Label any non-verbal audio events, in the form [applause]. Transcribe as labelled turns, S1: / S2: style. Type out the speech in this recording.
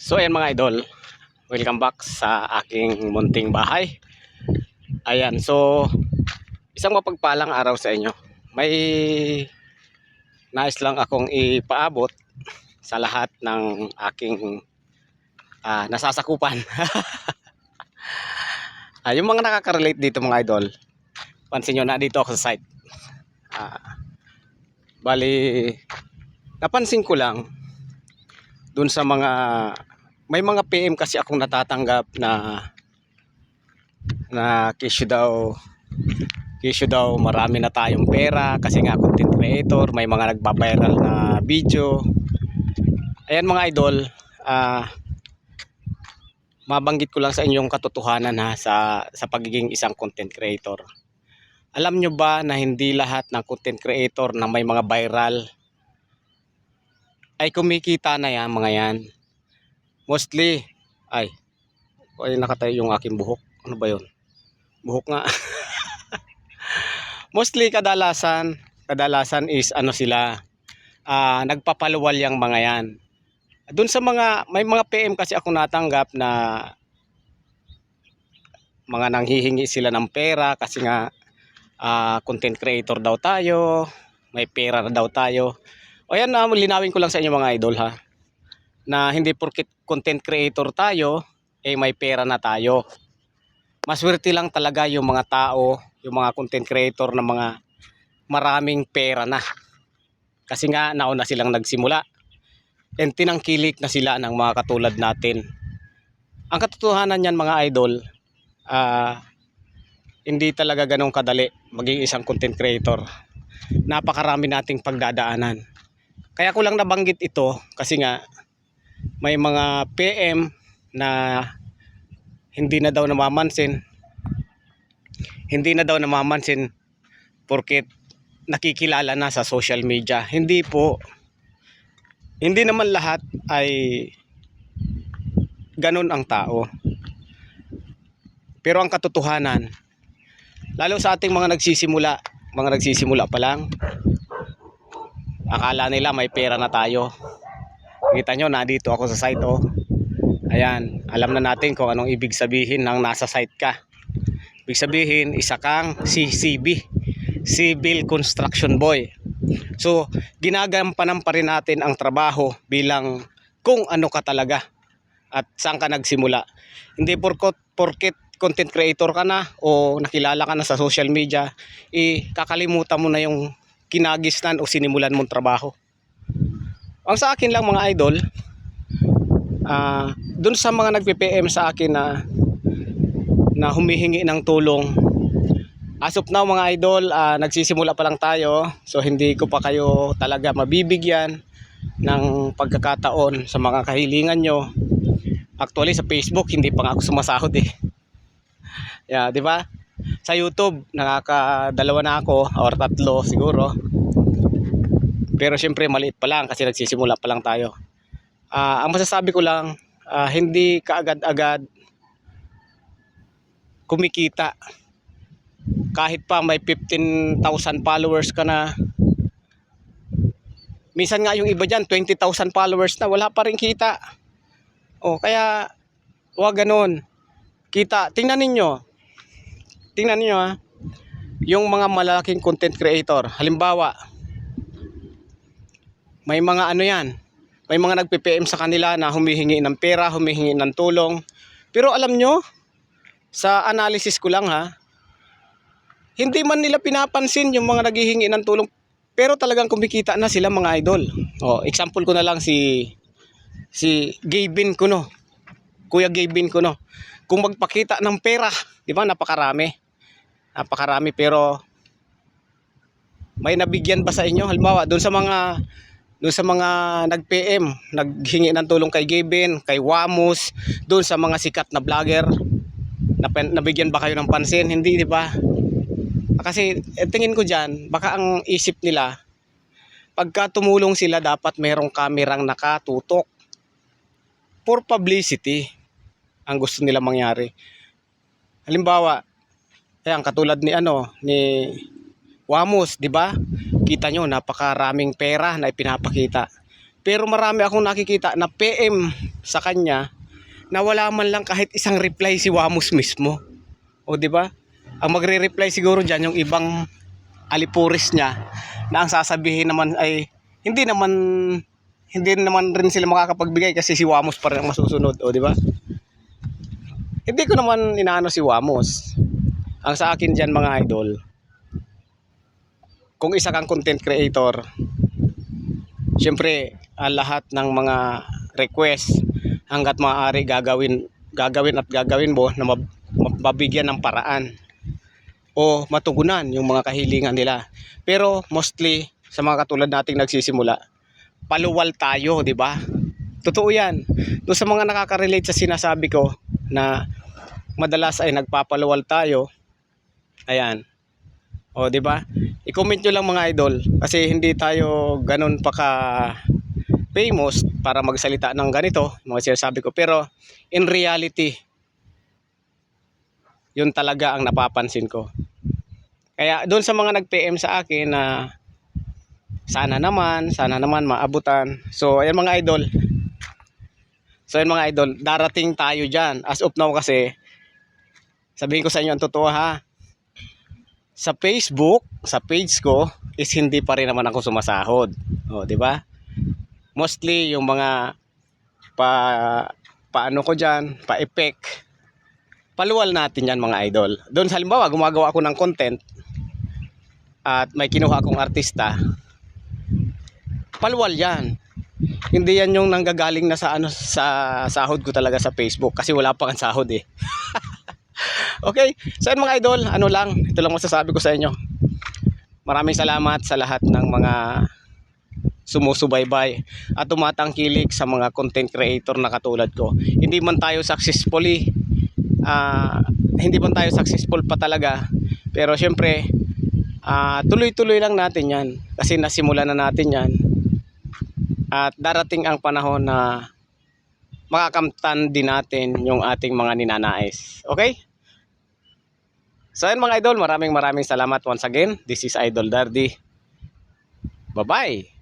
S1: So ayan mga idol, welcome back sa aking munting bahay. Ayan, so isang mapagpalang araw sa inyo. May nais lang akong ipaabot sa lahat ng aking ah, nasasakupan. [laughs] ah, yung mga nakaka-relate dito mga idol, pansin nyo na dito ako sa site. Ah, bali, napansin ko lang dun sa mga may mga PM kasi akong natatanggap na na kisyo daw kisyo daw marami na tayong pera kasi nga content creator may mga nagbabiral na video. Ayan mga idol ah mabanggit ko lang sa inyong katotohanan ha sa sa pagiging isang content creator. Alam nyo ba na hindi lahat ng content creator na may mga viral ay kumikita na yan mga yan. Mostly, ay, ay nakatayo yung aking buhok. Ano ba yun? Buhok nga. [laughs] Mostly kadalasan, kadalasan is ano sila, ah nagpapaluwal yung mga yan. Doon sa mga, may mga PM kasi ako natanggap na mga nanghihingi sila ng pera kasi nga ah, content creator daw tayo, may pera na daw tayo. O yan, uh, linawin ko lang sa inyo mga idol ha. Na hindi porkit content creator tayo, eh may pera na tayo. Maswerte lang talaga yung mga tao, yung mga content creator na mga maraming pera na. Kasi nga nauna silang nagsimula. And tinangkilik na sila ng mga katulad natin. Ang katotohanan niyan mga idol, ah hindi talaga ganong kadali maging isang content creator. Napakarami nating pagdadaanan. Kaya ko lang nabanggit ito kasi nga may mga PM na hindi na daw namamansin. Hindi na daw namamansin porket nakikilala na sa social media. Hindi po. Hindi naman lahat ay ganun ang tao. Pero ang katotohanan, lalo sa ating mga nagsisimula, mga nagsisimula pa lang, akala nila may pera na tayo. Kita nyo, nandito ako sa site oh. Ayan, alam na natin kung anong ibig sabihin ng nasa site ka. Ibig sabihin, isa kang CCB, Civil Construction Boy. So, ginagampanan pa rin natin ang trabaho bilang kung ano ka talaga at saan ka nagsimula. Hindi porkot, porket content creator ka na o nakilala ka na sa social media, eh, kakalimutan mo na yung kinagisnan o sinimulan mong trabaho. Ang sa akin lang mga idol, ah dun sa mga nagpi-PM sa akin na na humihingi ng tulong. As of now mga idol, ah, nagsisimula pa lang tayo. So hindi ko pa kayo talaga mabibigyan ng pagkakataon sa mga kahilingan nyo. Actually sa Facebook hindi pa nga ako sumasahod eh. Yeah, 'di ba? Sa YouTube nakakadalawa na ako or tatlo siguro. Pero syempre maliit pa lang kasi nagsisimula pa lang tayo. Ah, ang masasabi ko lang, ah, hindi kaagad-agad kumikita. Kahit pa may 15,000 followers ka na. Minsan nga yung iba diyan 20,000 followers na wala pa rin kita. Oh, kaya wag ganun. Kita, tingnan ninyo. Tingnan niyo ha. Yung mga malalaking content creator, halimbawa, may mga ano yan, may mga nagpi-PM sa kanila na humihingi ng pera, humihingi ng tulong. Pero alam nyo, sa analysis ko lang ha, hindi man nila pinapansin yung mga naghihingi ng tulong, pero talagang kumikita na sila mga idol. Oh, example ko na lang si si Gavin Kuno. Kuya Gavin Kuno. Kung magpakita ng pera, di ba napakarami. Napakarami pero may nabigyan ba sa inyo? Halimbawa, doon sa mga doon sa mga nag-PM, naghingi ng tulong kay Gavin, kay Wamos, doon sa mga sikat na vlogger, nabigyan ba kayo ng pansin? Hindi, di ba? Kasi eh, tingin ko diyan, baka ang isip nila, pagka tumulong sila, dapat merong kamerang nakatutok. For publicity, ang gusto nila mangyari. Halimbawa, ayan, katulad ni ano, ni Wamos, di ba? Kita nyo, napakaraming pera na ipinapakita. Pero marami akong nakikita na PM sa kanya na wala man lang kahit isang reply si Wamos mismo. O di ba? Ang magre-reply siguro diyan yung ibang alipuris niya na ang sasabihin naman ay hindi naman hindi naman rin sila makakapagbigay kasi si Wamos pa rin ang masusunod, o di ba? Hindi ko naman inaano si Wamos. Ang sa akin diyan mga idol, kung isa kang content creator, syempre ang lahat ng mga request hanggat maaari gagawin gagawin at gagawin mo na mab- mabigyan ng paraan o matugunan yung mga kahilingan nila. Pero mostly sa mga katulad nating nagsisimula, paluwal tayo, di ba? Totoo yan. Doon sa mga nakaka-relate sa sinasabi ko na madalas ay nagpapaluwal tayo, ayan. O, di ba? I-comment nyo lang mga idol kasi hindi tayo ganun pa ka famous para magsalita ng ganito, mga sinasabi ko. Pero in reality, yun talaga ang napapansin ko. Kaya doon sa mga nag-PM sa akin na sana naman, sana naman maabutan. So, ayan mga idol. So, ayan mga idol, darating tayo dyan. As of now kasi, sabihin ko sa inyo ang totoo ha. Sa Facebook, sa page ko, is hindi pa rin naman ako sumasahod. O, di ba? Mostly yung mga pa paano ko diyan, pa-effect. Paluwal natin yan mga idol. Doon sa halimbawa, gumagawa ako ng content at may kinuha akong artista, paluwal yan. Hindi yan yung nanggagaling na sa ano sa sahod ko talaga sa Facebook kasi wala pa kang sahod eh. [laughs] [laughs] okay, so yun mga idol, ano lang, ito lang masasabi ko sa inyo. Maraming salamat sa lahat ng mga sumusubaybay at tumatangkilik sa mga content creator na katulad ko. Hindi man tayo successfully ah, hindi man tayo successful pa talaga pero syempre ah, tuloy-tuloy lang natin yan kasi nasimulan na natin yan at darating ang panahon na makakamtan din natin yung ating mga ninanais. Okay? So yun mga idol, maraming maraming salamat once again. This is Idol Dardy. Bye-bye!